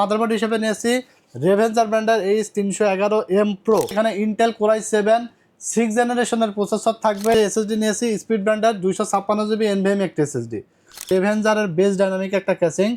Motherboard হিসেবে নিয়েছি। রেভেঞ্জার ব্র্যান্ডের এইচ তিনশো এগারো এম প্রো এখানে Intel core i seven six জেনারেশনের প্রসেসর থাকবে। এসএসডি নিয়েছি স্পিড ব্র্যান্ডের দুইশো ছাপ্পান্ন জিবি এনভিএম একটি এসএসডি রেভেঞ্জারের বেস্ট ডাইনামিক একটা ক্যাসিং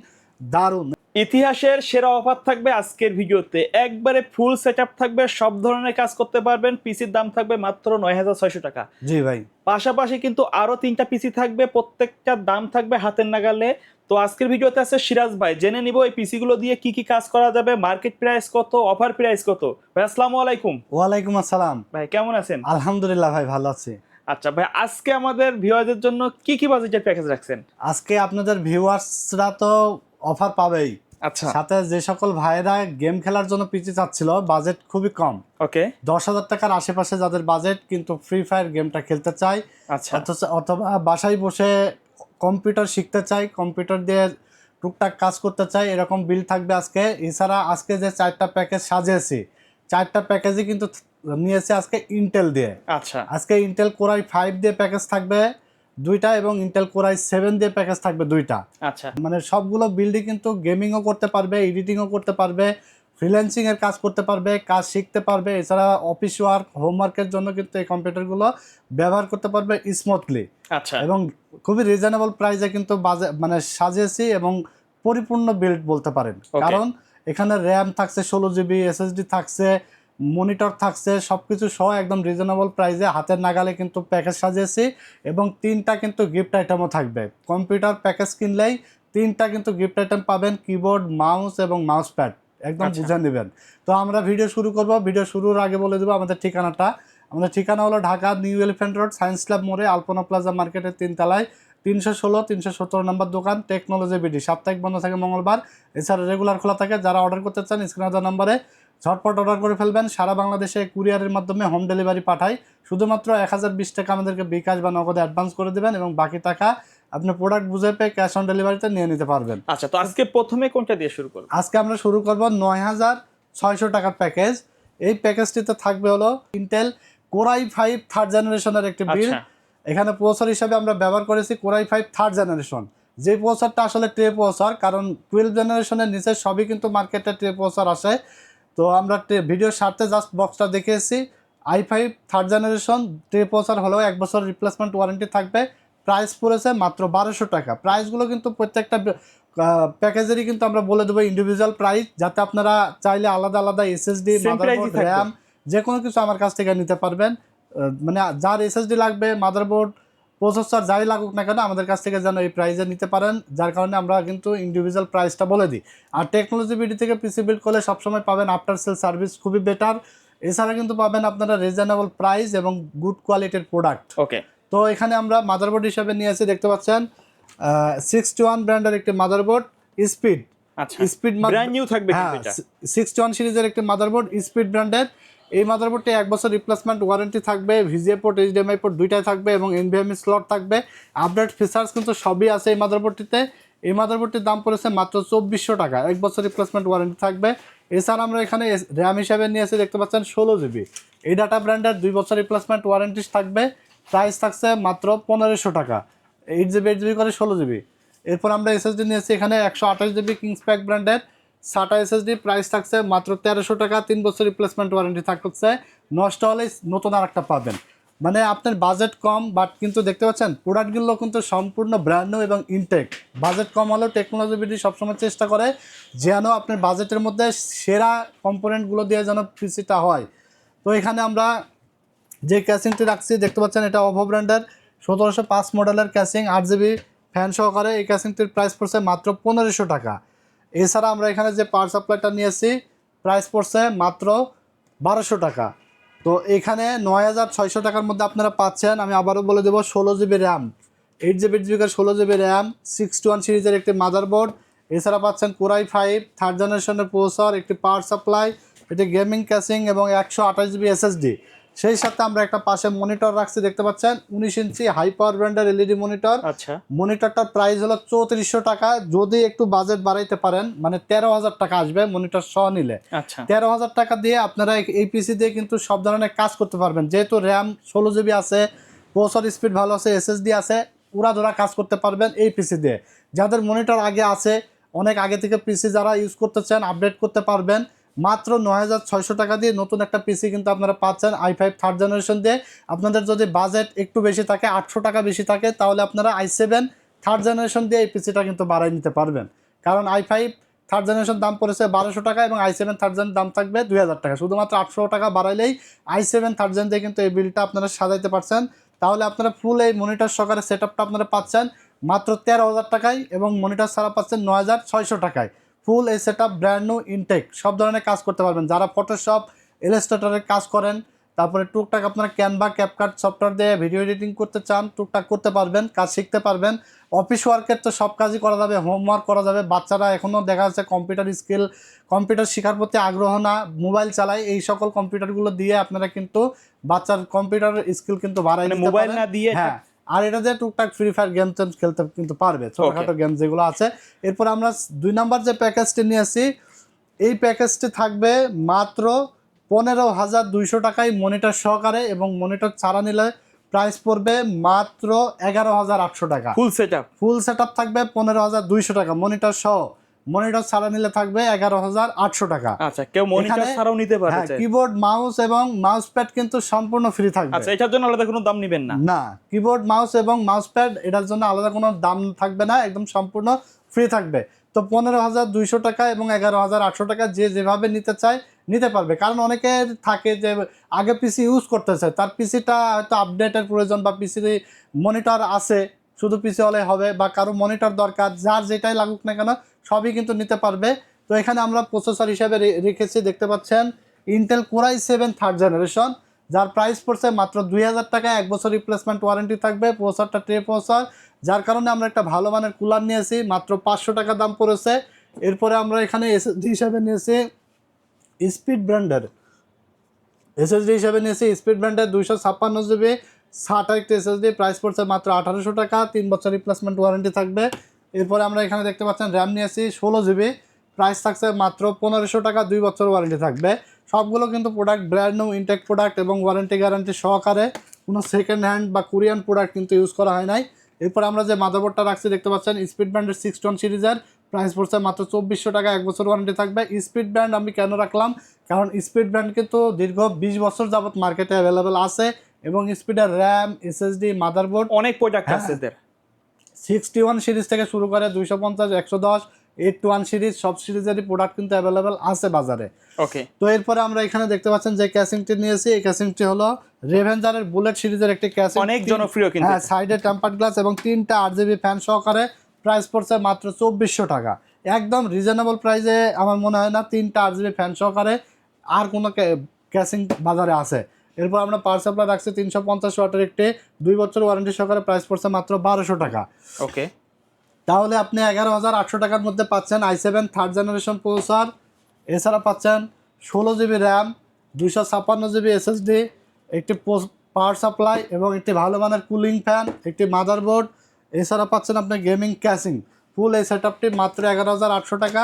দারুণ। ইতিহাসের সেরা অফার থাকবে আজকের ভিডিওতে। একবারে ফুল সেট থাকবে সব ধরনের কাজ করতে পারবেন পিসির দাম থাকবে মাত্র নয় হাজার ছয়শো টাকা। জি ভাই। পাশাপাশি কিন্তু আরও তিনটা পিসি থাকবে প্রত্যেকটার দাম থাকবে হাতের নাগালে। তো আজকের ভিডিওতে আছে সিরাজ ভাই জেনে নিব এই পিসি গুলো দিয়ে কি কি কাজ করা যাবে মার্কেট প্রাইস কত অফার প্রাইস কত? ভাই আসসালামু আলাইকুম। ওয়ালাইকুম আসসালাম। ভাই কেমন আছেন? আলহামদুলিল্লাহ ভাই ভালো আছি। আচ্ছা ভাই আজকে আমাদের ভিউয়ারদের জন্য কি কি বাজেটের প্যাকেজ রাখছেন? আজকে আপনাদের ভিউয়ার্সরা তো অফার পাবেই। আচ্ছা। সাথে যে সকল ভাইয়েরা গেম খেলার জন্য পিচি চাচ্ছিল বাজেট খুবই কম। ওকে। দশ হাজার টাকার আশেপাশে যাদের বাজেট কিন্তু ফ্রি ফায়ার গেমটা খেলতে চায়। আচ্ছা। অথবা বাসায় বসে কম্পিউটার শিখতে চাই কম্পিউটার দিয়ে টুকটাক কাজ করতে চাই এরকম বিল থাকবে আজকে। এছাড়া আজকে যে চারটা প্যাকেজ সাজিয়েছি চারটা প্যাকেজই কিন্তু নিয়েছি আজকে ইন্টেল দিয়ে। আচ্ছা। আজকে ইন্টেল কোরাই ফাইভ দিয়ে প্যাকেজ থাকবে। দুইটা এবং ইন্টেল কোরাই সেভেন দিয়ে প্যাকেজ থাকবে দুইটা। আচ্ছা। মানে সবগুলো বিল্ডই কিন্তু গেমিংও করতে পারবে এডিটিংও করতে পারবে ফ্রিল্যান্সিং এর কাজ করতে পারবে কাজ শিখতে পারবে এছাড়া অফিস ওয়ার্ক হোমওয়ার্কের জন্য কিন্তু এই কম্পিউটারগুলো ব্যবহার করতে পারবে স্মুথলি আচ্ছা। এবং খুবই রিজনেবল প্রাইসে কিন্তু বাজে মানে সাজিয়েছি এবং পরিপূর্ণ বিল্ড বলতে পারেন। কারণ এখানে র্যাম থাকছে ষোলো জিবি এসএসডি থাকছে মনিটর থাকছে সব কিছু সহ একদম রিজনেবল প্রাইসে হাতের নাগালে কিন্তু প্যাকেজ সাজিয়েছি এবং তিনটা কিন্তু গিফট আইটেমও থাকবে। কম্পিউটার প্যাকেজ কিনলেই তিনটা কিন্তু গিফট আইটেম পাবেন কিবোর্ড মাউস এবং মাউস প্যাড একদম আচ্ছা। বুঝে নেবেন। তো আমরা ভিডিও শুরু করব। ভিডিও শুরুর আগে বলে দেবো আমাদের ঠিকানাটা। আমাদের ঠিকানা হলো Dhaka new elephant road science club মোড়ে আলপনা প্লাজা মার্কেটের তিনতলায়। তিনশো ষোলো তিনশো সতেরো নম্বর দোকান টেকনোলজি বিডি। সাপ্তাহিক বন্ধ থাকে মঙ্গলবার। এছাড়া রেগুলার খোলা থাকে। যারা অর্ডার করতে চান স্ক্রিনে দেওয়া নম্বরে ঝটপট অর্ডার করে ফেলবেন। সারা বাংলাদেশে কুরিয়ারের মাধ্যমে হোম ডেলিভারি পাঠায় শুধুমাত্র এক হাজার বিশ টাকা আমাদেরকে বিকাশ বা নগদে অ্যাডভান্স করে দেবেন এবং বাকি টাকা আপনি প্রোডাক্ট বুঝে পেয়ে ক্যাশ অন ডেলিভারিতে নিয়ে নিতে পারবেন। আচ্ছা তো আজকে প্রথমে কোনটা দিয়ে শুরু করব? আজকে আমরা শুরু করব নয় হাজার ছয়শো টাকার প্যাকেজ এই প্যাকেজটিতে থাকবে হলো ইন্টেল কোরাই ফাইভ থার্ড জেনারেশনের একটি বিল এখানে প্রসেসর হিসাবে আমরা ব্যবহার করেছি কোরাই ফাইভ থার্ড জেনারেশন যে প্রসেসরটা আসলে ট্রে প্রসেসর কারণ টুয়েলভ জেনারেশনের নিচে সবই কিন্তু মার্কেটে ট্রে প্রসেসর আসে। তো আমরা ভিডিওর স্বার্থে জাস্ট বক্সটা দেখিয়েছি। আই ফাইভ থার্ড জেনারেশন ট্রে প্রসেসর হলেও এক বছর রিপ্লেসমেন্ট ওয়ারেন্টি থাকবে। প্রাইস পড়েছে মাত্র বারোশো টাকা। প্রাইসগুলো কিন্তু প্রত্যেকটা প্যাকেজেরই কিন্তু আমরা বলে দেবো ইন্ডিভিজুয়াল প্রাইস যাতে আপনারা চাইলে আলাদা আলাদা এসএসডি। র্যাম যে কোনো কিছু আমার কাছ থেকে নিতে পারবেন। মানে যার এসএসডি লাগবে মাদারবোর্ড প্রসেসর যাই লাগুক না কেন আমাদের কাছ থেকে যেন এই প্রাইসে নিতে পারেন যার কারণে আমরা কিন্তু ইন্ডিভিজুয়াল প্রাইসটা বলে দিই। আর টেকনোলজি বিডি থেকে পিসি বিল্ড করলে সবসময় পাবেন আফটার সেল সার্ভিস খুবই বেটার এছাড়া কিন্তু পাবেন আপনারা রিজনেবল প্রাইস এবং গুড কোয়ালিটির প্রোডাক্ট ওকে তো এখানে আমরা মাদারবোর্ড হিসাবে নিয়ে এসে দেখতে পাচ্ছেন সিক্সটি ওয়ান ব্র্যান্ডের একটি মাদারবোর্ড স্পিড আচ্ছা। স্পিড ব্র্যান্ড নিউ থাকবে হ্যাঁ সিক্সটি ওয়ান সিরিজের একটি মাদারবোর্ড স্পিড ব্র্যান্ডের এই মাদারবোর্ডটি এক বছর রিপ্লেসমেন্ট ওয়ারেন্টি থাকবে ভিজিএ পোর্ট এইচডিএমআই পোর্ট দুইটাই থাকবে এবং এনভিএমই স্লট থাকবে। আপডেট ফিচার্স কিন্তু সবই আছে এই মাদারবোর্ডটিতে এই মাদারবোর্ডটির দাম পড়েছে মাত্র চব্বিশশো টাকা। এক বছর রিপ্লেসমেন্ট ওয়ারেন্টি থাকবে। এছাড়া আমরা এখানে র্যাম হিসাবে নিয়ে এসে দেখতে পাচ্ছেন ষোলো জিবি এই ডাটা ব্র্যান্ডের দুই বছর রিপ্লেসমেন্ট ওয়ারেন্টি থাকবে। প্রাইস থাকছে মাত্র পনেরোশো টাকা। এইট জিবি এইট জিবি করে ষোলো জিবি এরপর আমরা এসএসডি নিয়েছি এখানে একশো আঠাশ জিবি কিংস প্যাক ব্র্যান্ডের সাটা এসএসডি প্রাইস থাকছে মাত্র তেরোশো টাকা, তিন বছর রিপ্লেসমেন্ট ওয়ারেন্টি থাকছে। নষ্ট হলেই নতুন আর একটা পাবেন। মানে আপনার বাজেট কম বাট কিন্তু দেখতে পাচ্ছেন প্রোডাক্টগুলো কিন্তু সম্পূর্ণ ব্র্যান্ড নিউ এবং ইনটেক বাজেট কম হলেও টেকনোলজি বিডি সবসময় চেষ্টা করে যেন আপনার বাজেটের মধ্যে সেরা কম্পোনেন্টগুলো দিয়ে যেন পিসিটা হয়। তো এখানে আমরা যে ক্যাসিংটি রাখছি, দেখতে পাচ্ছেন এটা অভো ব্র্যান্ডের সতেরোশো পাঁচ মডেলের ক্যাসিং আট জিবি ফ্যান সহকারে এই ক্যাসিংটির প্রাইস পড়ছে মাত্র পনেরোশো টাকা। এছাড়া আমরা এখানে যে পাওয়ার সাপ্লাইটা নিয়েছি প্রাইস পড়ছে মাত্র বারোশো টাকা। তো এখানে নয় হাজার ছয়শো টাকার মধ্যে আপনারা পাচ্ছেন, আমি আবারও বলে দেবো, ষোলো GB RAM eight GB GB ষোলো GB RAM six two one সিরিজের একটি মাদারবোর্ড এছাড়া পাচ্ছেন কোরাই ফাইভ থার্ড জেনারেশনের প্রসেসর একটি পাওয়ার সাপ্লাই এটি গেমিং ক্যাসিং এবং একশো আঠাশ জিবি এসএসডি সেই সাথে আমরা একটা পাশে মনিটর রাখছি দেখতে পাচ্ছেন? উনিশ ইঞ্চি হাই পাওয়ার ব্র্যান্ডের এলইডি মনিটর আচ্ছা। মনিটরটার প্রাইস হলো চৌত্রিশশো টাকা। যদি একটু বাজেট বাড়াইতে পারেন মানে তেরো হাজার টাকা আসবে মনিটর সহ নিলে। আচ্ছা। তেরো হাজার টাকা দিয়ে আপনারা এই- পিসি দিয়ে কিন্তু সব ধরনের কাজ করতে পারবেন। যেহেতু র্যাম ষোলো জিবি আছে প্রসেসর স্পিড ভালো আছে এসএসডি আছে উড়াধুরা কাজ করতে পারবেন এই পিসি দিয়ে। যাদের মনিটর আগে আছে অনেক আগে থেকে পিসি যারা ইউজ করতে চান আপডেট করতে পারবেন। মাত্র নয় হাজার ছয়শো টাকা দিয়ে নতুন একটা পিসি কিন্তু আপনারা পাচ্ছেন আই ফাইভ থার্ড জেনারেশন দিয়ে। আপনাদের যদি বাজেট একটু বেশি থাকে, আটশো টাকা বেশি থাকে, তাহলে আপনারা আই সেভেন থার্ড জেনারেশন দিয়ে এই পিসিটা কিন্তু বাড়াই নিতে পারবেন। কারণ আই ফাইভ থার্ড জেনারেশন দাম পড়েছে বারোশো টাকা এবং আই সেভেন থার্ড জেন দাম থাকবে দুই হাজার টাকা। শুধুমাত্র আটশো টাকা বাড়াইলেই আই সেভেন থার্ড জেন দিয়ে কিন্তু এই বিলটা আপনারা সাজাইতে পারছেন। তাহলে আপনারা ফুল এই মনিটর সহকারে সেট আপনারা পাচ্ছেন মাত্র তেরো হাজার টাকায় এবং মনিটর ছাড়া পাচ্ছেন নয় হাজার ছয়শো টাকায়। ফুল এই set up brand new intact সব ধরনের কাজ করতে পারবেন। যারা ফটোশপ ইলাস্ট্রেটরের কাজ করেন তারপরে টুকটাক আপনারা ক্যানভা ক্যাপকাট সফটওয়্যার দিয়ে ভিডিও এডিটিং করতে চান টুকটাক করতে পারবেন কাজ শিখতে পারবেন। অফিস ওয়ার্কের তো সব কাজই করা যাবে হোমওয়ার্ক করা যাবে। বাচ্চারা এখনও দেখা যাচ্ছে কম্পিউটার স্কিল কম্পিউটার শেখার প্রতি আগ্রহ না মোবাইল চালায় এই সকল কম্পিউটারগুলো দিয়ে আপনারা কিন্তু বাচ্চার কম্পিউটার স্কিল কিন্তু মানে মোবাইল পারেন। না দিয়ে হ্যাঁ। আর এটা দিয়ে টুকটাক ফ্রি ফায়ার গেম টেম খেলতে কিন্তু পারবে ছোটখাটো গেম যেগুলো আছে। এরপর আমরা দুই নাম্বার যে প্যাকেজটি নিয়ে আসি এই প্যাকেজটি থাকবে মাত্র পনেরো হাজার দুইশো টাকায় মনিটর সহকারে এবং মনিটর ছাড়া নিলে প্রাইস পড়বে মাত্র এগারো হাজার আটশো টাকা। Full set up full set up থাকবে পনেরো হাজার দুইশো টাকা মনিটর সহ। মনিটর ছাড়া নিলে থাকবে এগারো হাজার আটশো টাকা। আচ্ছা কেউ মনিটর ছাড়াও নিতে পারে হ্যাঁ কিবোর্ড মাউস এবং মাউস প্যাড কিন্তু সম্পূর্ণ ফ্রি থাকবে। আচ্ছা এটার জন্য আলাদা কোনো দাম নিবেন না? না কিবোর্ড মাউস এবং মাউস প্যাড এটার জন্য আলাদা কোনো দাম থাকবে না একদম সম্পূর্ণ ফ্রি থাকবে। তো পনেরো হাজার দুইশো টাকা এবং এগারো হাজার আটশো টাকা যে যেভাবে নিতে চায় নিতে পারবে। কারণ অনেকে থাকে যে আগে পিসি ইউজ করতে চায় তার পিসিটা হয়তো আপডেটের প্রয়োজন বা পিসি মনিটর আছে শুধু পিসি হলে হবে বা কারও মনিটর দরকার যার যেটাই লাগুক না কেন সবই কিন্তু নিতে পারবে। তো এখানে আমরা প্রসেসর হিসেবে রেখেছি, দেখতে পাচ্ছেন। Intel core i seven third generation যার প্রাইস পড়ছে মাত্র দুই হাজার টাকা, এক বছর রিপ্লেসমেন্ট ওয়ারেন্টি থাকবে প্রসেসরটা ট্রে প্রসার যার কারণে আমরা একটা ভালো মানের কুলার নিয়েছি, মাত্র পাঁচশো টাকা দাম পড়েছে। এরপরে আমরা এখানে এসএসডি হিসাবে নিয়েছি স্পিড ব্র্যান্ডের এসএসডি হিসাবে নিয়েছি স্পিড ব্র্যান্ডের দুইশো ছাপ্পান্ন জিবি ষাট একটা এসএসডি প্রাইস পড়ছে মাত্র আঠারোশো টাকা, তিন বছর রিপ্লেসমেন্ট ওয়ারেন্টি থাকবে। এরপরে আমরা এখানে দেখতে পাচ্ছেন র্যাম নিয়েছি ষোলো জিবি প্রাইস থাকছে মাত্র পনেরোশো টাকা দুই বছর ওয়ারেন্টি থাকবে। সবগুলো কিন্তু product brand new intact product এবং ওয়ারেন্টি গ্যারান্টি সহকারে কোনো সেকেন্ড হ্যান্ড বা কোরিয়ান প্রোডাক্ট কিন্তু ইউজ করা হয় নাই। এরপর আমরা যে মাদারবোর্ডটা রাখছি দেখতে পাচ্ছেন স্পিড ব্র্যান্ডের সিক্স টন সিরিজের প্রাইস পড়ছে মাত্র চব্বিশশো টাকা এক বছর ওয়ারেন্টি থাকবে। স্পিড ব্র্যান্ড আমি কেন রাখলাম? কারণ স্পিড ব্র্যান্ড কিন্তু দীর্ঘ বিশ বছর যাবৎ মার্কেটে অ্যাভেলেবেল আছে এবং স্পিডের র্যাম এসএসডি মাদারবোর্ড অনেক প্রোডাক্ট হ্যাঁ। আছে এদের। সিক্সটি ওয়ান সিরিজ থেকে শুরু করে দুইশো পঞ্চাশ একশো দশ এইট ওয়ান সিরিজ সব সিরিজেরই প্রোডাক্ট কিন্তু অ্যাভেলেবেল আছে বাজারে। ওকে তো এরপরে আমরা এখানে দেখতে পাচ্ছেন যে ক্যাসিংটি নিয়েছি এই ক্যাসিংটি হলো রেভেঞ্জারের বুলেট সিরিজের একটি ক্যাসিং অনেক জনপ্রিয় কিন্তু। হ্যাঁ সাইডে টেম্পার্ড গ্লাস এবং তিনটা আট জিবি ফ্যান সহকারে প্রাইস পড়ছে মাত্র চব্বিশশো টাকা। একদম রিজনেবল প্রাইসে আমার মনে হয় না তিনটা আট জিবি ফ্যান সহকারে আর কোনো ক্যাসিং বাজারে আছে। এরপর আমরা পাওয়ার সাপ্লাই রাখছি তিনশো পঞ্চাশ ওয়াটের একটি। দুই বছর ওয়ারেন্টি সহকারে প্রাইস পড়ছে মাত্র বারোশো টাকা। ওকে তাহলে আপনি এগারো হাজার আটশো টাকার মধ্যে পাচ্ছেন i seven third generation processor এছাড়া পাচ্ছেন ষোলো জিবি র্যাম দুশো ছাপ্পান্ন জিবি এসএসডি একটি পাওয়ার সাপ্লাই এবং একটি ভালো মানের কুলিং ফ্যান একটি মাদারবোর্ড এছাড়া পাচ্ছেন আপনি গেমিং ক্যাসিং ফুল এই সেট আপটি মাত্র এগারো হাজার আটশো টাকা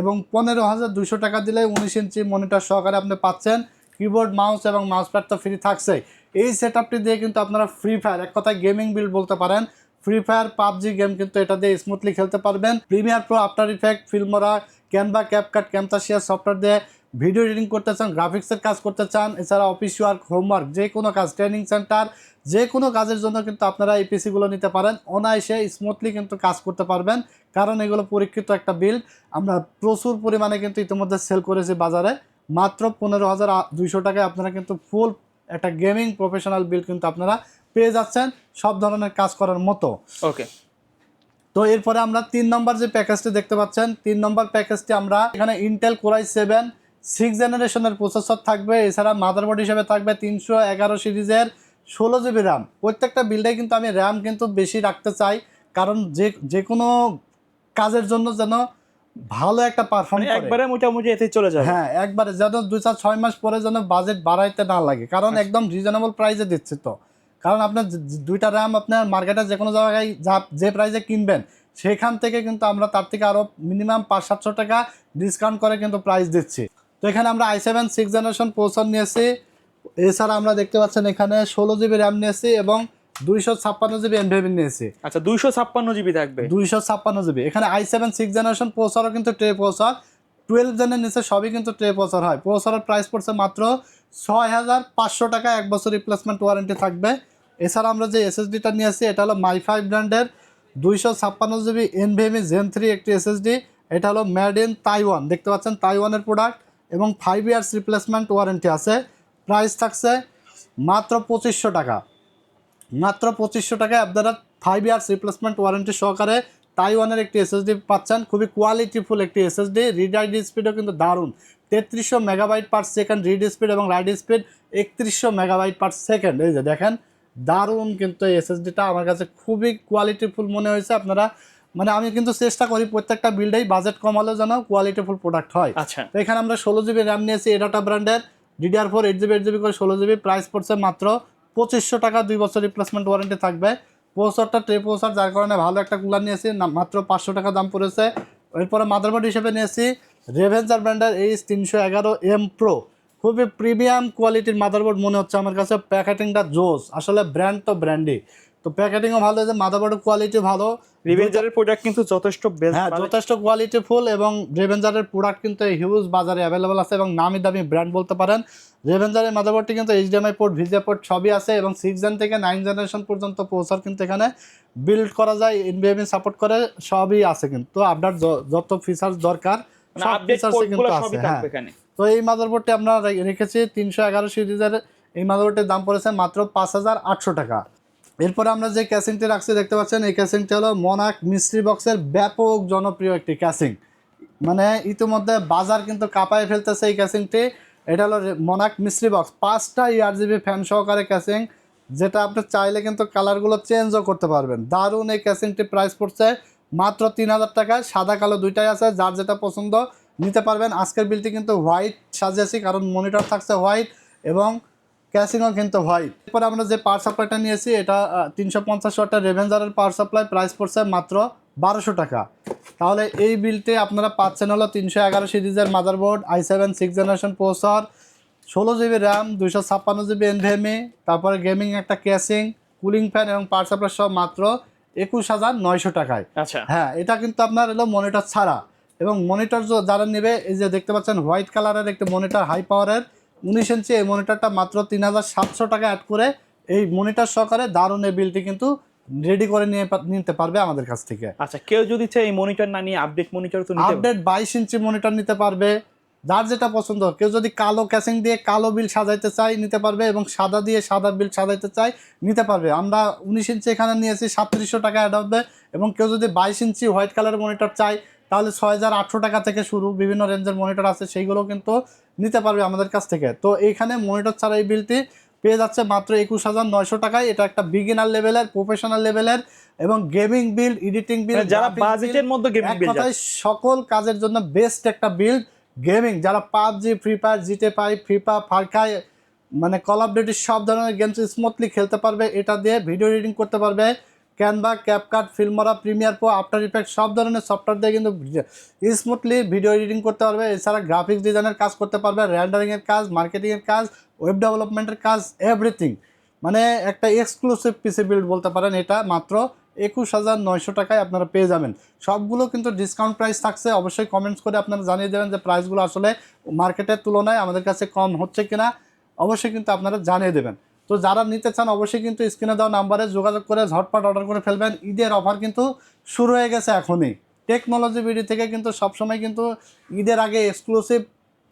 এবং পনেরো হাজার দুশো টাকা দিলে উনিশ ইঞ্চি মনিটর সহকারে আপনি পাচ্ছেন কিবোর্ড মাউস এবং মাউস প্যাড তো ফ্রি থাকছে এই সেট দিয়ে কিন্তু আপনারা ফ্রি ফায়ার এক কথায় গেমিং বিল বলতে পারেন। ফ্রি ফায়ার পাবজি গেম কিন্তু এটা দিয়ে স্মুথলি খেলতে পারবেন। Premiere Pro After Effect Filmora Canva CapCut Camtasia software দিয়ে ভিডিও এডিটিং করতে চান গ্রাফিক্সের কাজ করতে চান, এছাড়া অফিস ওয়ার্ক হোমওয়ার্ক যে কোনো কাজ ট্রেনিং সেন্টার যে কোনো কাজের জন্য কিন্তু আপনারা এই পিসিগুলো নিতে পারেন। অনায়াসে স্মুথলি কিন্তু কাজ করতে পারবেন, কারণ এগুলো পরীক্ষিত একটা বিল আমরা প্রচুর পরিমাণে কিন্তু ইতিমধ্যে সেল করেছি বাজারে। মাত্র পনেরো হাজার দুইশো টাকায় আপনারা কিন্তু ফুল একটা গেমিং প্রফেশনাল বিল কিন্তু আপনারা পেয়ে যাচ্ছেন সব ধরনের কাজ করার মতো। ওকে তো এরপরে আমরা তিন নম্বর যে প্যাকেজটি দেখতে পাচ্ছেন তিন নম্বর প্যাকেজটি আমরা এখানে Intel core i seven six জেনারেশনের প্রসেসর থাকবে এছাড়া মাদারবোর্ড হিসেবে থাকবে তিনশো এগারো সিরিজের ষোলো জিবি র্যাম প্রত্যেকটা বিল্ডে কিন্তু আমি র্যাম কিন্তু বেশি রাখতে চাই কারণ যে যে কোনো কাজের জন্য যেন ভালো একটা পারফর্ম করে। একবারে মোটামুটি এতে চলে যায় হ্যাঁ একবারে যেন দুই চার ছয় মাস পরে যেন বাজেট বাড়াইতে না লাগে। কারণ আচ্ছা। একদম রিজনেবল প্রাইসে দিচ্ছে তো। কারণ আপনার দুইটা র্যাম আপনার মার্কেটে যে কোনো জায়গায় যা যে প্রাইসে কিনবেন সেখান থেকে কিন্তু আমরা তার থেকে আরও মিনিমাম পাঁচ সাতশো টাকা ডিসকাউন্ট করে কিন্তু প্রাইস দিচ্ছি। তো এখানে আমরা i seven six generation processor নিয়েছি। এছাড়া আমরা দেখতে পাচ্ছেন এখানে ষোলো জিবি র্যাম নিয়েছি এবং দুইশো ছাপ্পান্ন জিবি এনভিএমি নিয়েছি। আচ্ছা দুইশো ছাপ্পান্ন জিবি থাকবে। দুইশো ছাপ্পান্ন জিবি। এখানে আই সেভেন সিক্স জেনারেশন প্রসেসরও কিন্তু ট্রে প্রসেসর টুয়েলভ জেনের নিচে সবই কিন্তু ট্রে প্রসেসর হয়। প্রসেসরের প্রাইস পড়ছে মাত্র ছয় হাজার পাঁচশো টাকা। এক বছর রিপ্লেসমেন্ট ওয়ারেন্টি থাকবে। এছাড়া আমরা যে এসএসডিটা নিয়েছি এটা হলো মাইফাই ব্র্যান্ডের দুইশো ছাপ্পান্ন জিবি এনভিএমি জেন থ্রি একটি এসএসডি এটা হলো মেড ইন তাইওয়ান দেখতে পাচ্ছেন তাইওয়ানের প্রোডাক্ট এবং ফাইভ ইয়ার্স রিপ্লেসমেন্ট ওয়ারেন্টি আছে। প্রাইস থাকছে মাত্র পঁচিশশো টাকা। মাত্র পঁচিশশো টাকায় আপনারা ফাইভ ইয়ার্স রিপ্লেসমেন্ট ওয়ারেন্টি সহকারে তাইওয়ানের একটি এসএসডি পাচ্ছেন। খুবই কোয়ালিটিফুল একটি এসএসডি রিড রাইড স্পিডও কিন্তু দারুণ। তেত্রিশশো megabyte per second read speed এবং রাইড স্পিড একত্রিশশো মেগাবাইট পার সেকেন্ড এই যে দেখেন দারুণ কিন্তু এই এসএসডিটা আমার কাছে খুবই কোয়ালিটিফুল মনে হয়েছে। আপনারা মানে আমি কিন্তু চেষ্টা করি প্রত্যেকটা বিল্ডেই বাজেট কম হলেও যেন কোয়ালিটিফুল প্রোডাক্ট হয়। আচ্ছা। তো এখানে আমরা ষোলো জিবি র্যাম নিয়েছি এডাটা ব্র্যান্ডের DDR four eight GB eight GB করে ষোলো জিবি প্রাইস পড়ছে মাত্র পঁচিশশো টাকা দুই বছর রিপ্লেসমেন্ট ওয়ারেন্টি থাকবে। প্রসারটা ট্রে প্রসার যার কারণে ভালো একটা কুলার নিয়েছি মাত্র পাঁচশো টাকা দাম পড়েছে। এরপরে মাদারবোর্ড হিসেবে নিয়েছি রেভেঞ্জার ব্র্যান্ডের এইচ তিনশো এগারো এম প্রো খুবই প্রিমিয়াম কোয়ালিটির মাদারবোর্ড মনে হচ্ছে আমার কাছে। প্যাকেটিংটা জোস, আসলে ব্র্যান্ড তো ব্র্যান্ডই তো প্যাকেটিংও ভালো হয়েছে মাদারবোর্ডের কোয়ালিটি ভালো। রিভেঞ্জারের প্রোডাক্ট কিন্তু যথেষ্ট বেস্ট হ্যাঁ যথেষ্ট কোয়ালিটিফুল এবং রেভেঞ্জারের প্রোডাক্ট কিন্তু হিউজ বাজারে অ্যাভেলেবল আছে এবং নামি দামি ব্র্যান্ড বলতে পারেন। রেভেঞ্জারের মাদারবোর্ডটি কিন্তু এইচডিএমআই পোর্ট ভিজিএ পোর্ট সবই আছে এবং সিক্স জেন থেকে নাইন জেনারেশন পর্যন্ত পৌঁছার কিন্তু এখানে বিল্ড করা যায় এনবিএমই সাপোর্ট করে সবই আছে কিন্তু। আপনার যত ফিচার্স দরকার মানে সব ফিচার্স কিন্তু আছে হ্যাঁ। তো এই মাদারবোর্ডটি আমরা রেখেছি তিনশো এগারো সিরিজের এই মাদারবোর্ডটির দাম পড়েছে মাত্র পাঁচ হাজার আটশো টাকা। এরপরে আমরা যে ক্যাসিংটি রাখছি, দেখতে পাচ্ছেন, এই ক্যাসিংটি হলো মনাক মিস্ট্রি বক্সের ব্যাপক জনপ্রিয় একটি ক্যাসিং মানে ইতিমধ্যে বাজার কিন্তু কাঁপায় ফেলতেছে এই ক্যাসিংটি এটা হলো মনাক মিস্ট্রি বক্স, পাঁচটা ইয়ার জিবি ফ্যান সহকারে ক্যাসিং যেটা আপনি চাইলে কিন্তু কালারগুলো চেঞ্জও করতে পারবেন। দারুণ এই ক্যাসিংটি প্রাইস পড়ছে মাত্র তিন হাজার টাকায়, সাদা কালো দুইটাই আছে, যার যেটা পছন্দ নিতে পারবেন। আজকের বিলটি কিন্তু হোয়াইট সাজিয়েছি, কারণ মনিটর থাকছে হোয়াইট এবং ক্যাসিংও কিন্তু হোয়াইট এরপর আমরা যে পাওয়ার সাপ্লাইটা নিয়েছি এটা তিনশো পঞ্চাশ ওয়াটের রেভেঞ্জারের পাওয়ার সাপ্লাই প্রাইস পড়ছে মাত্র বারোশো টাকা। তাহলে এই বিলটি আপনারা পাচ্ছেন হলো তিনশো এগারো সিরিজের motherboard I seven six generation processor ষোলো জিবি র্যাম দুশো ছাপ্পান্ন জিবি এনভিএমই তারপরে গেমিং একটা ক্যাসিং কুলিং ফ্যান এবং পাওয়ার সাপ্লাই সব মাত্র একুশ হাজার নয়শো টাকায়। আচ্ছা। হ্যাঁ এটা কিন্তু আপনার এলো মনিটর ছাড়া। এবং মনিটর যারা নেবে এই যে দেখতে পাচ্ছেন হোয়াইট কালারের একটি মনিটর হাই পাওয়ারের উনিশ ইঞ্চি এই মনিটরটা মাত্র তিন হাজার সাতশো টাকা অ্যাড করে এই মনিটর সহকারে দারুণ এই বিলটি কিন্তু রেডি করে নিয়ে নিতে পারবে আমাদের কাছ থেকে। আচ্ছা কেউ যদি চায় এই মনিটর না নিয়ে আপডেট মনিটর তো আপডেট বাইশ ইঞ্চি মনিটর নিতে পারবে যার যেটা পছন্দ। কেউ যদি কালো ক্যাসিং দিয়ে কালো বিল সাজাইতে চায় নিতে পারবে এবং সাদা দিয়ে সাদা বিল সাজাইতে চায় নিতে পারবে। আমরা উনিশ ইঞ্চি এখানে নিয়েছি সাতত্রিশশো টাকা অ্যাড হবে এবং কেউ যদি বাইশ ইঞ্চি হোয়াইট কালারের মনিটর চায় তাহলে ছয় হাজার আটশো টাকা থেকে শুরু। বিভিন্ন রেঞ্জের মনিটর আছে সেইগুলো কিন্তু নিতে পারবে আমাদের কাছ থেকে। তো এইখানে মনিটর ছাড়া এই বিলটি পেয়ে যাচ্ছে মাত্র একুশ হাজার নয়শো টাকায়। এটা একটা বিগিনার লেভেলের প্রফেশনাল লেভেলের এবং গেমিং বিল এডিটিং বিল যারা বাজেটের মধ্যে গেমিং বিল সকল কাজের জন্য বেস্ট একটা বিল্ড গেমিং যারা PUBG free fire GTA five FIFA far cry মানে কল অফ ডিউটি সব ধরনের গেমস স্মুথলি খেলতে পারবে। এটা দিয়ে ভিডিও এডিটিং করতে পারবে। Canva CapCut Filmora Premiere Pro After Effect সব ধরনের সফটওয়্যার দিয়ে কিন্তু স্মুথলি ভিডিও এডিটিং করতে পারবে। এছাড়া গ্রাফিক্স ডিজাইনের কাজ করতে পারবে র্যান্ডারিংয়ের কাজ মার্কেটিংয়ের কাজ ওয়েব ডেভেলপমেন্টের কাজ এভরিথিং মানে একটা এক্সক্লুসিভ পিসি বিল্ড বলতে পারেন এটা, মাত্র একুশ হাজার নয়শো টাকায় আপনারা পেয়ে যাবেন। সবগুলো কিন্তু ডিসকাউন্ট প্রাইস থাকছে। অবশ্যই কমেন্টস করে আপনারা জানিয়ে দেবেন যে প্রাইসগুলো আসলে মার্কেটের তুলনায় আমাদের কাছে কম হচ্ছে কিনা। অবশ্যই কিন্তু আপনারা জানিয়ে দেবেন। তো যারা নিতে চান অবশ্যই কিন্তু স্ক্রিনে দেওয়া নাম্বারে যোগাযোগ করে ঝটপট অর্ডার করে ফেলবেন। ঈদের অফার কিন্তু শুরু হয়ে গেছে এখনই। টেকনোলজি বিডি থেকে কিন্তু সবসময় কিন্তু ঈদের আগে এক্সক্লুসিভ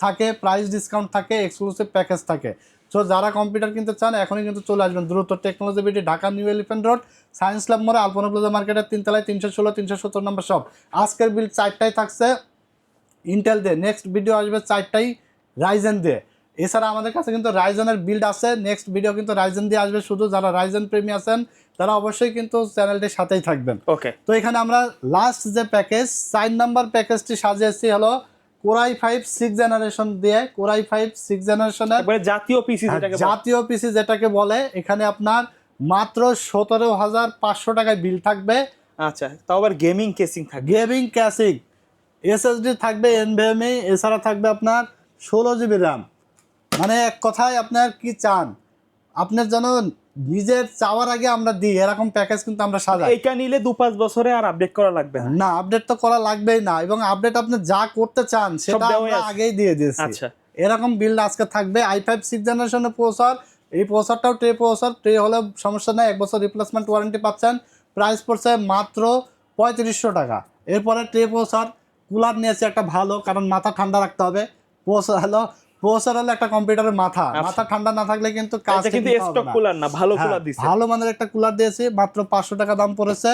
থাকে প্রাইস ডিসকাউন্ট থাকে এক্সক্লুসিভ প্যাকেজ থাকে। সো যারা কম্পিউটার কিনতে চান, এখনই কিন্তু চলে আসবেন। দ্রুত technology BD Dhaka New Elephant Road, Science Lab মোড়ে, আলপনা প্লাজা মার্কেটের তিনতলায় তিনশো ষোলো, তিনশো সত্তর নম্বর সব আজকের বিল চারটায় থাকছে ইন্টেল দিয়ে। নেক্সট ভিডিও আসবে চারটাই রাইজেন দিয়ে। এছাড়া আমাদের কাছে কিন্তু রাইজেনের বিল্ড আছে। নেক্সট ভিডিও কিন্তু রাইজেন দিয়ে আসবে শুধু যারা রাইজেন প্রেমী আছেন তারা অবশ্যই কিন্তু চ্যানেলটির সাথেই থাকবেন। ওকে তো এখানে আমরা লাস্ট যে প্যাকেজ চার নাম্বার প্যাকেজটি সাজিয়েছি হলো core i five six generation দিয়ে। কোরাই ফাইভ সিক্স জেনারেশনের জাতীয় পিসি হ্যাঁ, জাতীয় পিসি যেটাকে বলে এখানে আপনার মাত্র সতেরো হাজার পাঁচশো টাকায় বিল থাকবে। আচ্ছা তাও আবার গেমিং কেসিং থাকবে। গেমিং ক্যাসিক এসএসডি থাকবে এনভিএমই এছাড়া থাকবে আপনার ষোলো জিবি র্যাম মানে এক কথায় আপনার কি চান? আপনার যেন নিজের চাওয়ার আগে আমরা দিই এরকম প্যাকেজ কিন্তু আমরা সাজাই। এইটা নিলে দু পাঁচ বছরে আর আপডেট করা লাগবে না। আপডেট তো করা লাগবেই না এবং আপডেট আপনি যা করতে চান সেটা আমরা আগেই দিয়ে দিয়েছি। আচ্ছা। এরকম বিল্ড আজকে থাকবে আই ফাইভ সিক্স জেনারেশনের প্রসেসর এই প্রসারটাও ট্রে প্রসার ট্রে হলে সমস্যা নেই এক বছর রিপ্লেসমেন্ট ওয়ারেন্টি পাচ্ছেন প্রাইস পড়ছে মাত্র পঁয়ত্রিশশো টাকা। এরপরে ট্রে প্রসেসর কুলার নিয়েছে একটা ভালো কারণ মাথা ঠান্ডা রাখতে হবে। প্রসেসর হলো প্রসেসর হলো একটা কম্পিউটারের মাথা। আচ্ছা। মাথা ঠান্ডা না থাকলে কিন্তু কাজ কিন্তু স্টক কুলার না। ভালো হ্যাঁ, কুলার দিছে। ভালো মানের একটা কুলার দিয়েছি মাত্র পাঁচশো টাকা দাম পড়েছে।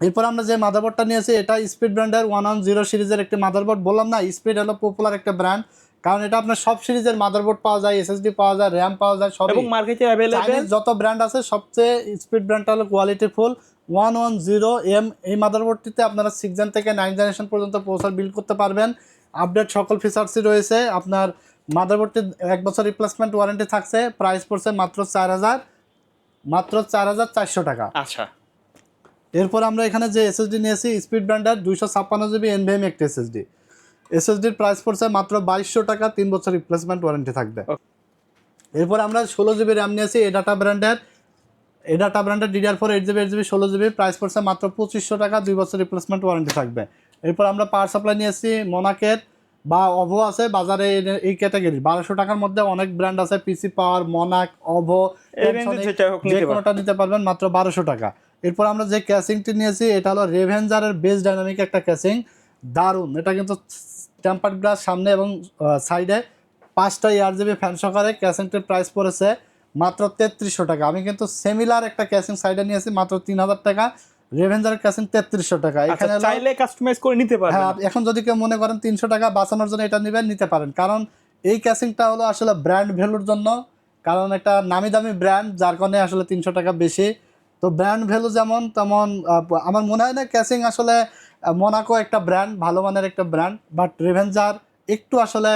এরপর আমরা যে মাদারবোর্ডটা নিয়েছি এটা স্পিড ব্র্যান্ডের ওয়ান ওয়ান জিরো সিরিজের একটি মাদারবোর্ড বললাম না স্পিড হলো পপুলার একটা ব্র্যান্ড কারণ এটা আপনার সব সিরিজের মাদারবোর্ড পাওয়া যায় এসএসডি পাওয়া যায় র্যাম পাওয়া যায় সব এবং মার্কেটে অ্যাভেলেবেল যত ব্র্যান্ড আছে সবচেয়ে স্পিড ব্র্যান্ডটা হলো quality full one one zero M এই মাদারবোর্ডটিতে আপনারা সিক্স জেন থেকে নাইন জেনারেশন পর্যন্ত প্রসার বিল্ড করতে পারবেন। আপডেট সকল ফিচার্সই রয়েছে। আপনার মাদারবোর্ডটি এক বছর রিপ্লেসমেন্ট ওয়ারেন্টি থাকছে। প্রাইস পড়ছে মাত্র চার হাজার মাত্র চার হাজার চারশো টাকা। আচ্ছা। এরপর আমরা এখানে যে এসএসডি নিয়েছি স্পিড ব্র্যান্ডের দুইশো ছাপ্পান্ন জিবি এনভিএম একটি এসএসডি এসএসডির প্রাইস পড়ছে মাত্র বাইশশো টাকা তিন বছর রিপ্লেসমেন্ট ওয়ারেন্টি থাকবে। এরপর আমরা ষোলো জিবি র্যাম নিয়েছি এ ডাটা ব্র্যান্ডের এ ডাটা ব্র্যান্ডের DDR four eight GB eight GB ষোলো জিবি প্রাইস পড়ছে মাত্র পঁচিশশো টাকা দুই বছর রিপ্লেসমেন্ট ওয়ারেন্টি থাকবে। এরপর আমরা পাওয়ার সাপ্লাই নিয়েছি মোনাকের বা অভো আছে বাজারে এই- ক্যাটাগরি বারোশো টাকার মধ্যে অনেক ব্র্যান্ড আছে পিসি পাওয়ার মনাক অভো যেটা যে কোনোটা নিতে পারবেন মাত্র বারোশো টাকা। এরপর আমরা যে ক্যাসিংটি নিয়েছি এটা হলো রেভেঞ্জারের বেস ডাইনামিক একটা ক্যাসিং দারুণ। এটা কিন্তু টেম্পার গ্লাস সামনে এবং সাইডে পাঁচটা ইয়ার জিবি ফ্যান সহকারে ক্যাসিংটির প্রাইস পড়েছে মাত্র তেত্রিশশো টাকা। আমি কিন্তু সেমিলার একটা ক্যাসিং সাইডে নিয়েছি মাত্র তিন হাজার টাকা। রেভেঞ্জারের ক্যাসিং তেত্রিশশো টাকা। আচ্ছা এখানে চাইলে কাস্টমাইজ করে নিতে পারবেন। হ্যাঁ এখন যদি কেউ মনে করেন তিনশো টাকা বাঁচানোর জন্য এটা নেবেন নিতে পারেন। কারণ এই ক্যাসিংটা হলো আসলে ব্র্যান্ড ভ্যালুর জন্য। কারণ একটা নামি দামি ব্র্যান্ড যার কারণে আসলে তিনশো টাকা বেশি। তো ব্র্যান্ড ভ্যালু যেমন তেমন আমার মনে হয় না ক্যাসিং আসলে মোনাকো একটা ব্র্যান্ড ভালো মানের একটা ব্র্যান্ড বাট রেভেঞ্জার একটু আসলে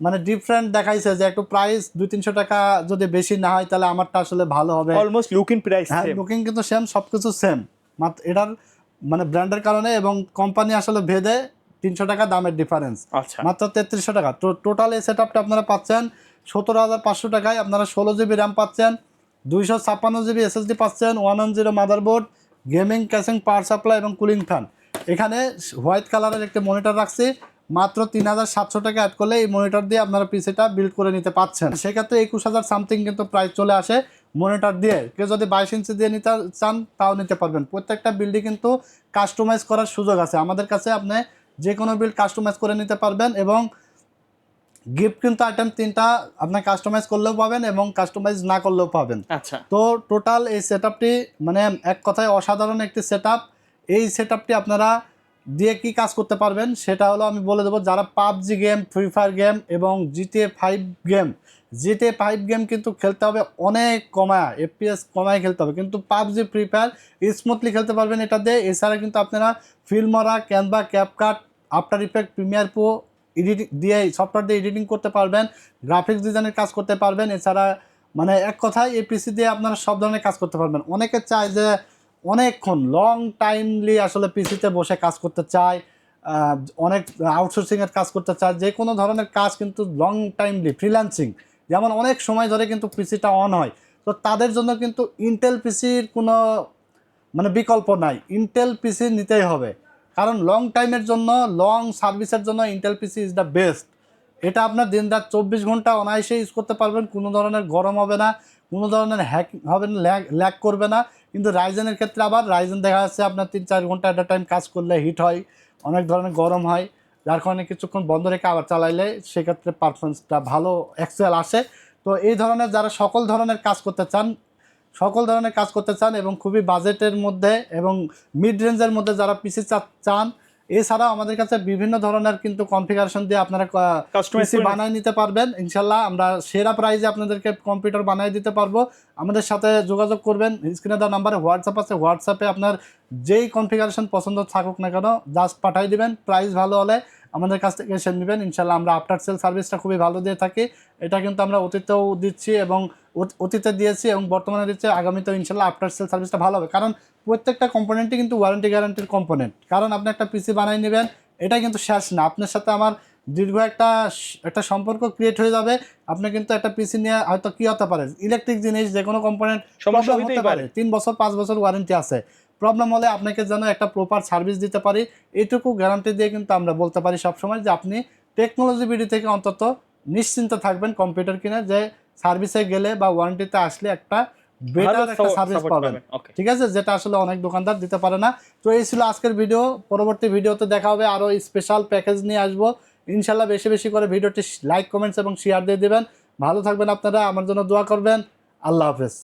মানে ডিফারেন্ট দেখাইছে যে একটু প্রাইস দুই তিনশো টাকা যদি বেশি না হয় তাহলে আমারটা আসলে ভালো হবে। অলমোস্ট লুকিং প্রাইস হ্যাঁ বুকিং কিন্তু সেম সব কিছু সেম মাত্র এটার মানে ব্র্যান্ডের কারণে এবং কোম্পানি আসলে ভেদে তিনশো টাকা দামের ডিফারেন্স আচ্ছা। মাত্র তেত্রিশশো টাকা। তো টোটাল এই সেট আপটা আপনারা পাচ্ছেন সতেরো হাজার পাঁচশো টাকায়। আপনারা ষোলো জিবি র্যাম পাচ্ছেন দুইশো ছাপ্পান্ন জিবি এসএসডি পাচ্ছেন one one zero motherboard gaming casing power supply এবং কুলিং ফ্যান এখানে হোয়াইট কালারের একটি মনিটর রাখছি। মাত্র তিন হাজার সাতশো টাকা অ্যাড করলে এই মনিটর দিয়ে আপনারা পিসিটা বিল্ড করে নিতে পাচ্ছেন। সেক্ষেত্রে একুশ হাজার সামথিং কিন্তু প্রাইস চলে আসে। মনিটর দিয়ে। কেউ যদি বাইশ ইঞ্চি দিয়ে নিতে চান তাও নিতে পারবেন। প্রত্যেকটা বিল্ডই কিন্তু কাস্টমাইজ করার সুযোগ আছে। আমাদের কাছে আপনি যে কোনো বিল্ড কাস্টমাইজ করে নিতে পারবেন এবং গিফট কিন্তু আইটেম তিনটা আপনার কাস্টমাইজ করলেও পাবেন এবং কাস্টমাইজ না করলেও পাবেন। আচ্ছা। তো টোটাল এই সেট মানে এক কথায় অসাধারণ একটি সেট এই সেট আপনারা দিয়ে কি কাজ করতে পারবেন সেটা হলো আমি বলে দেবো যারা PUBG game free fire game এবং GTA five game GTA five game কিন্তু খেলতে হবে অনেক কমায় এফপিএস কমায় খেলতে হবে। কিন্তু পাবজি ফ্রি ফায়ার স্মুথলি খেলতে পারবেন এটা দিয়ে। এছাড়া কিন্তু আপনারা Filmora Canva CapCut After Effect Premiere Pro editing দিয়ে সফটওয়্যার দিয়ে এডিটিং করতে পারবেন গ্রাফিক্স ডিজাইনের কাজ করতে পারবেন। এছাড়া মানে এক কথায় এই পিসি দিয়ে আপনারা সব ধরনের কাজ করতে পারবেন। অনেকে চায় যে অনেকক্ষণ লং টাইমলি আসলে পিসিতে বসে কাজ করতে চায় অনেক আউটসোর্সিংয়ের কাজ করতে চায়, যে কোনো ধরনের কাজ কিন্তু লং টাইমলি ফ্রিল্যান্সিং যেমন অনেক সময় ধরে কিন্তু পিসিটা অন হয়। তো তাদের জন্য কিন্তু ইন্টেল পিসির কোনো মানে বিকল্প নাই। ইন্টেল পিসি নিতেই হবে। কারণ লং টাইমের জন্য লং সার্ভিসের জন্য Intel PC is the best এটা আপনার দিন রাত চব্বিশ ঘণ্টা অনায়াসে ইউজ করতে পারবেন। কোনো ধরনের গরম হবে না, কোনো ধরনের হ্যাক হবে না ল্যাগ করবে না। কিন্তু রাইজেনের ক্ষেত্রে আবার রাইজেন দেখা যাচ্ছে আপনার তিন চার ঘণ্টা অ্যাট টাইম কাজ করলে হিট হয়, অনেক ধরনের গরম হয়। যার কারণে কিছুক্ষণ বন্ধ রেখে আবার চালাইলে সেক্ষেত্রে পারফরমেন্সটা ভালো এক্সেল আসে। তো এই ধরনের যারা সকল ধরনের কাজ করতে চান, সকল ধরনের কাজ করতে চান এবং খুবই বাজেটের মধ্যে এবং মিড রেঞ্জের মধ্যে যারা পিসি চান এছাড়াও আমাদের কাছে বিভিন্ন ধরনের কিন্তু কনফিগারেশন দিয়ে আপনারা পিসি বানায় নিতে পারবেন। ইনশাল্লাহ আমরা সেরা প্রাইজে আপনাদেরকে কম্পিউটার বানিয়ে দিতে পারব। আমাদের সাথে যোগাযোগ করবেন। স্ক্রিনে দেওয়া নাম্বারে হোয়াটসঅ্যাপ আছে। হোয়াটসঅ্যাপে আপনার যেই কনফিগারেশন পছন্দ থাকুক না কেন জাস্ট পাঠিয়ে দিবেন। প্রাইস ভালো হলে আমাদের কাছ থেকে এসে নেবেন। ইনশাল্লাহ আমরা আফটার সেল সার্ভিসটা খুবই ভালো দিয়ে থাকি। এটা কিন্তু আমরা অতীতেও দিচ্ছি এবং অতীতে দিয়েছি এবং বর্তমানে দিচ্ছি আগামীতেও ইনশাল্লাহ আফটার সেল সার্ভিসটা ভালো হবে। কারণ প্রত্যেকটা কম্পোনেন্টই কিন্তু ওয়ারেন্টি গ্যারান্টির কম্পোনেন্ট কারণ আপনি একটা পিসি বানিয়ে নেবেন এটা কিন্তু শেষ না। আপনার সাথে আমার দীর্ঘ একটা একটা সম্পর্ক ক্রিয়েট হয়ে যাবে। আপনি কিন্তু একটা পিসি নিয়ে হয়তো কি হতে পারে ইলেকট্রিক জিনিস যে কোনো কম্পোনেন্ট সমস্যা হতে পারে। তিন বছর পাঁচ বছর ওয়ারেন্টি আছে। প্রবলেম হলে আপনাকে যেন একটা প্রপার সার্ভিস দিতে পারি। এইটুকু গ্যারান্টি দিয়ে কিন্তু আমরা বলতে পারি সবসময় যে আপনি টেকনোলজি বিডি থেকে অন্তত নিশ্চিন্ত থাকবেন কম্পিউটার কিনে যে সার্ভিসে গেলে বা ওয়ারেন্টিতে আসলে একটা বেটার একটা সার্ভিস পাবেন ঠিক আছে? যেটা আসলে অনেক দোকানদার দিতে পারে না। তো এই ছিল আজকের ভিডিও পরবর্তী ভিডিওতে দেখা হবে। আরও স্পেশাল প্যাকেজ নিয়ে আসব। ইনশাল্লাহ বেশি বেশি করে ভিডিওটি লাইক কমেন্টস এবং শেয়ার দিয়ে দেবেন। ভালো থাকবেন আপনারা। আমার জন্য দোয়া করবেন। আল্লাহ হাফেজ।